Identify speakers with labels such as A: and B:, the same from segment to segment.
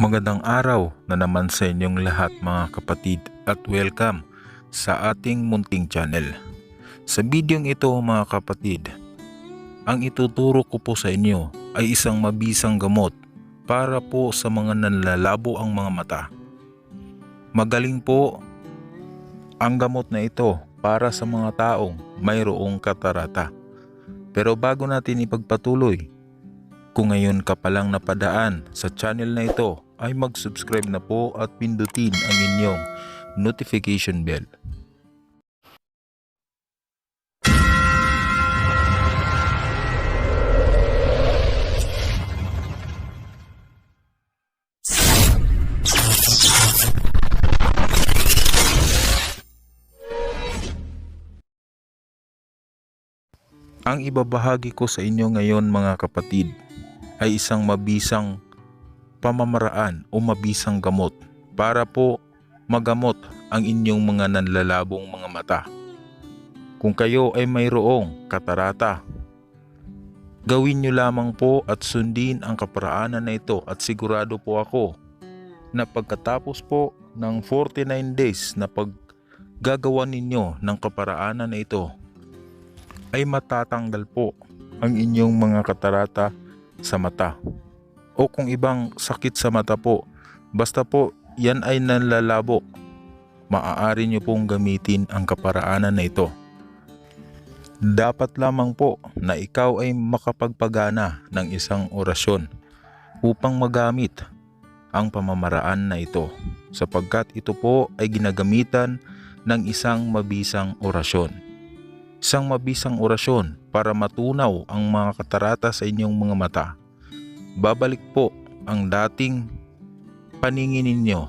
A: Magandang araw na naman sa inyong lahat mga kapatid at welcome sa ating munting channel. Sa bidyong ito mga kapatid, ang ituturo ko po sa inyo ay isang mabisang gamot para po sa mga nanlalabo ang mga mata. Magaling po ang gamot na ito para sa mga taong mayroong katarata. Pero bago natin ipagpatuloy, kung ngayon ka palang napadaan sa channel na ito ay mag-subscribe na po at pindutin ang inyong notification bell. Ang ibabahagi ko sa inyo ngayon mga kapatid ay isang mabisang pamamaraan o mabisang gamot para po magamot ang inyong mga nanlalabong mga mata. Kung kayo ay mayroong katarata, gawin nyo lamang po at sundin ang kaparaanan na ito at sigurado po ako na pagkatapos po ng 49 days na paggagawa ninyo ng kaparaanan na ito ay matatanggal po ang inyong mga katarata sa mata o kung ibang sakit sa mata po. Basta po yan ay nanlalabo. Maaari nyo pong gamitin ang kaparaanan na ito. Dapat lamang po na ikaw ay makapagpagana ng isang orasyon upang magamit ang pamamaraan na ito sapagkat ito po ay ginagamitan ng isang mabisang orasyon. Isang mabisang orasyon para matunaw ang mga katarata sa inyong mga mata. Babalik po ang dating paningin ninyo.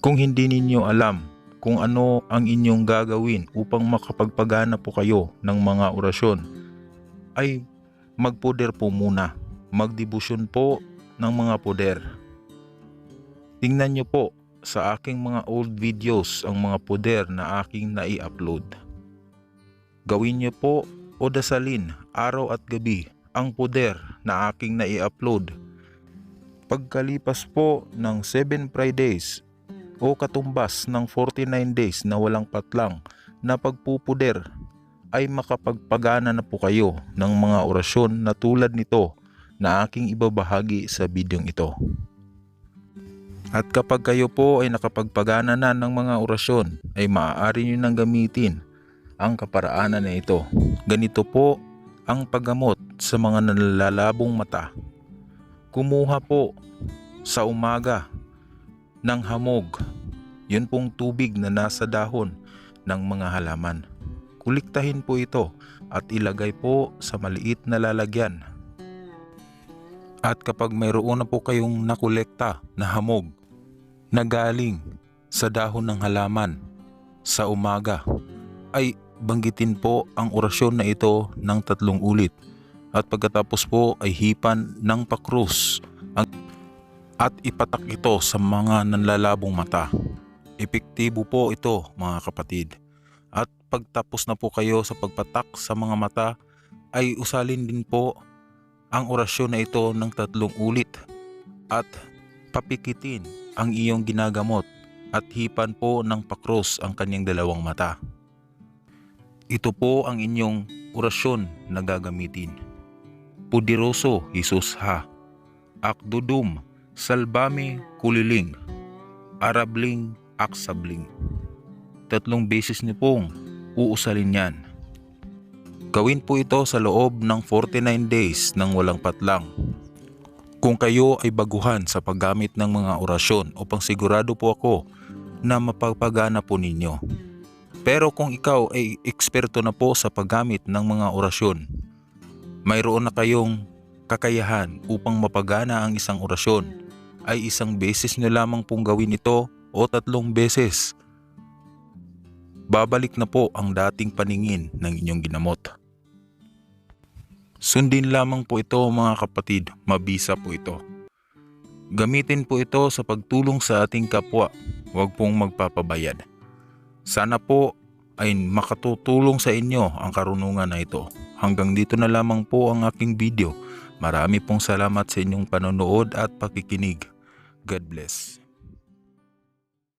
A: Kung hindi ninyo alam kung ano ang inyong gagawin upang makapagpagana po kayo ng mga orasyon, ay magpoder po muna. Magdebosyon po ng mga poder. Tingnan nyo po sa aking mga old videos ang mga poder na aking nai-upload. Gawin niyo po o dasalin araw at gabi ang poder na aking nai-upload. Pagkalipas po ng 7 Fridays o katumbas ng 49 days na walang patlang na pagpupuder ay makapagpagana na po kayo ng mga orasyon na tulad nito na aking ibabahagi sa bidyong ito. At kapag kayo po ay nakapagpagana na ng mga orasyon ay maaari nyo nang gamitin ang kaparaanan na ito. Ganito po ang paggamot sa mga nalalabong mata. Kumuha po sa umaga ng hamog. Yun pong tubig na nasa dahon ng mga halaman. Kuliktahin po ito at ilagay po sa maliit na lalagyan. At kapag mayroon na po kayong nakolekta na hamog na galing sa dahon ng halaman sa umaga ay banggitin po ang orasyon na ito ng tatlong ulit at pagkatapos po ay hipan ng pakrus at ipatak ito sa mga nanlalabong mata. Epektibo po ito mga kapatid. At pagtapos na po kayo sa pagpatak sa mga mata ay usalin din po ang orasyon na ito ng tatlong ulit at papikitin ang iyong ginagamot at hipan po ng pakros ang kanyang dalawang mata. Ito po ang inyong orasyon na gagamitin. Pudiroso Jesus ha, akdudum, salbame kuliling, arabling aksabling. Tatlong beses niyo pong uusalin yan. Gawin po ito sa loob ng 49 days ng walang patlang. Kung kayo ay baguhan sa paggamit ng mga orasyon upang sigurado po ako na mapagpagana po ninyo. Pero kung ikaw ay eksperto na po sa paggamit ng mga orasyon, mayroon na kayong kakayahan upang mapagana ang isang orasyon, ay isang beses nyo lamang pong gawin ito o tatlong beses. Babalik na po ang dating paningin ng inyong ginamot. Sundin lamang po ito mga kapatid, mabisa po ito. Gamitin po ito sa pagtulong sa ating kapwa, huwag pong magpapabayad. Sana po ay makatutulong sa inyo ang karunungan na ito. Hanggang dito na lamang po ang aking video. Marami pong salamat sa inyong panonood at pakikinig. God bless.